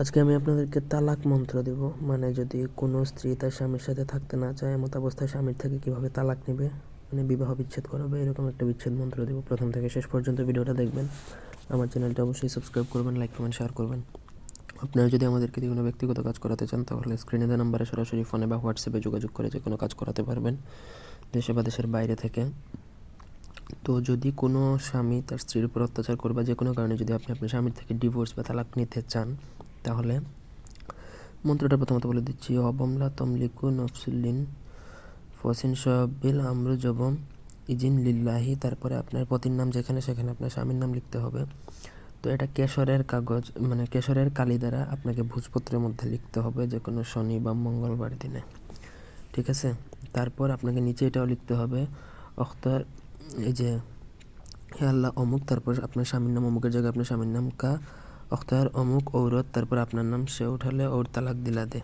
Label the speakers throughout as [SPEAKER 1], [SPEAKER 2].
[SPEAKER 1] আজকে আমি আপনাদেরকে তালাক মন্ত্র দেব। মানে যদি কোনো স্ত্রী তার স্বামীর সাথে থাকতে না চায়, এমত অবস্থায় স্বামীর থেকে কীভাবে তালাক নেবে? মানে বিবাহ বিচ্ছেদ করাবে, এরকম একটা বিচ্ছেদ মন্ত্র দেব। প্রথম থেকে শেষ পর্যন্ত ভিডিওটা দেখবেন। আমার চ্যানেলটা অবশ্যই সাবস্ক্রাইব করবেন, লাইক, কমেন্ট, শেয়ার করবেন। আপনারা যদি আমাদেরকে কোনো ব্যক্তিগত কাজ করাতে চান, তাহলে স্ক্রিনে দেওয়া নাম্বারে সরাসরি ফোনে বা হোয়াটসঅ্যাপে যোগাযোগ করে যে কোনো কাজ করাতে পারবেন, দেশে বা দেশের বাইরে থেকে। তো যদি কোনো স্বামী তার স্ত্রীর উপর অত্যাচার করবে যে কোনো কারণে যদি আপনি আপনার স্বামীর থেকে ডিভোর্স বা তালাক নিতে চান তাহলে মন্ত্রটা প্রথমত বলে দিচ্ছি অবমলা তমলিকু নফসুল্লিন ফসিন সবিল আমরু জবম ইজিন লিল্লাহি তারপরে আপনার পতির নাম যেখানে সেখানে আপনার স্বামীর নাম লিখতে হবে। তো এটা কেশরের কাগজ মানে কেশরের কালি দ্বারা আপনাকে ভোজপত্রের মধ্যে লিখতে হবে যে কোনো শনি বা মঙ্গলবার দিনে। ঠিক আছে? তারপর আপনাকে নিচে এটাও লিখতে হবে, অখতার এই যে, হে আল্লাহ অমুক তারপর আপনার স্বামীর নাম, অমুকের জায়গায় আপনার স্বামীর নাম কা অখতার, অমুক, ঔরত, তারপর আপনার নাম সে উঠালে ওর তালাক দিলা দে।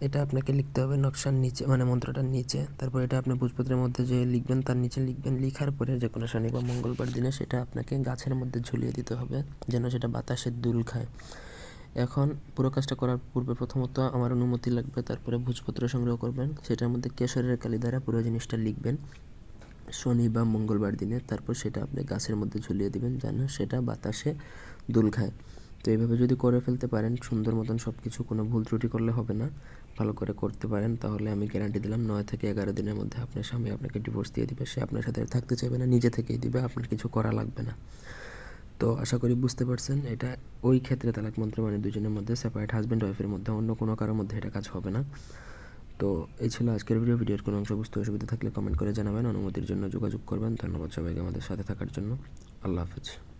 [SPEAKER 1] এটা আপনাকে লিখতে হবে নকশার নিচে মানে মন্ত্রটার নিচে। তারপর এটা আপনি ভোজপত্রের মধ্যে যে লিখবেন, তার নিচে লিখবেন, লিখার পরে যে কোনো শনি বা মঙ্গলবার দিনে সেটা আপনাকে গাছের মধ্যে ঝুলিয়ে দিতে হবে, যেন সেটা বাতাসের দুল খায়। এখন পুরো কাজটা করার পূর্বে প্রথমত আমার অনুমতি লাগবে, তারপরে ভোজপত্র সংগ্রহ করবেন, সেটার মধ্যে কেশরের কালি দ্বারা পুরো জিনিসটা লিখবেন। শনি বা মঙ্গলবার দিনে তারপর সেটা আপনি গাছের মধ্যে ঝুলিয়ে দিবেন, যেন সেটা বাতাসে দুল খায়। তো এইভাবে যদি করে ফেলতে পারেন, সুন্দর মতন সব কিছু কোনো ভুল ত্রুটি করলে হবে না। ভালো করে করতে পারেন, তাহলে আমি গ্যারান্টি দিলাম নয় থেকে এগারো দিনের মধ্যে আপনার স্বামী আপনাকে ডিভোর্স দিয়ে দিবে। সে আপনার সাথে থাকতে চাইবে না, নিজে থেকেই দিবে, আপনার কিছু করা লাগবে না। তো আশা করি বুঝতে পারছেন, এটা ওই ক্ষেত্রে তালাক মন্ত্র মানে দুজনের মধ্যে সেপারেট হাজব্যান্ড ওয়াইফের মধ্যে অন্য কোনো কারোর মধ্যে এটা কাজ হবে না। তো এই ছিল আজকের ভিডিও ভিডিওর কোনো অংশ বুঝতে অসুবিধা থাকলে কমেন্ট করে জানাবেন। অনুমতির জন্য যোগাযোগ করবেন। ধন্যবাদ সবাইকে আমাদের সাথে থাকার জন্য। আল্লাহ হাফেজ।